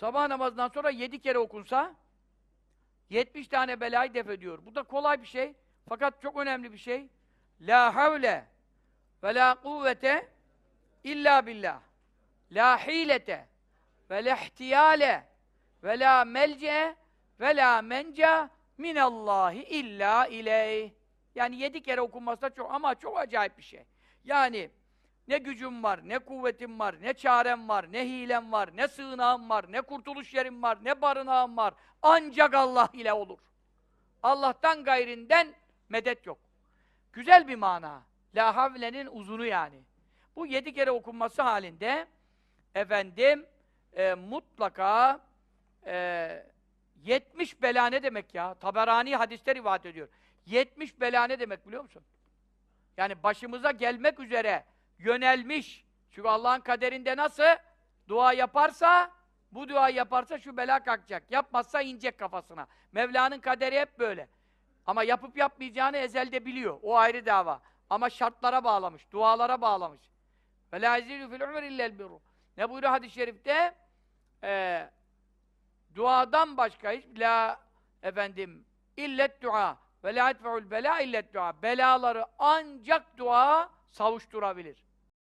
Sabah namazından sonra yedi kere okunsa 70 tane belayı def ediyor. Bu da kolay bir şey. Fakat çok önemli bir şey. La havle ve la kuvvete illa billah. La hilete ve la ihtiyale ve la melce ve la menca minallahi illa ileyh. Yani yedi kere okunması da çok ama çok acayip bir şey. Yani ne gücüm var, ne kuvvetim var, ne çarem var, ne hilem var, ne sığınağım var, ne kurtuluş yerim var, ne barınağım var. Ancak Allah ile olur. Allah'tan gayrinden medet yok. Güzel bir mana. La havlenin uzunu yani. Bu yedi kere okunması halinde efendim e, mutlaka e, 70 bela ne demek ya? Taberani hadiste rivayet ediyor. 70 bela ne demek biliyor musun? Yani başımıza gelmek üzere yönelmiş. Çünkü Allah'ın kaderinde nasıl? Dua yaparsa, bu dua yaparsa şu bela kalkacak. Yapmazsa inecek kafasına. Mevla'nın kaderi hep böyle. Ama yapıp yapmayacağını ezelde biliyor. O ayrı dava. Ama şartlara bağlamış, dualara bağlamış. Ve la yazidu fil birru. Ne buyuruyor hadis-i şerifte? Ee, duadan başka hiç la efendim illet dua ve la etfeul bela illet dua. Belaları ancak dua savuşturabilir.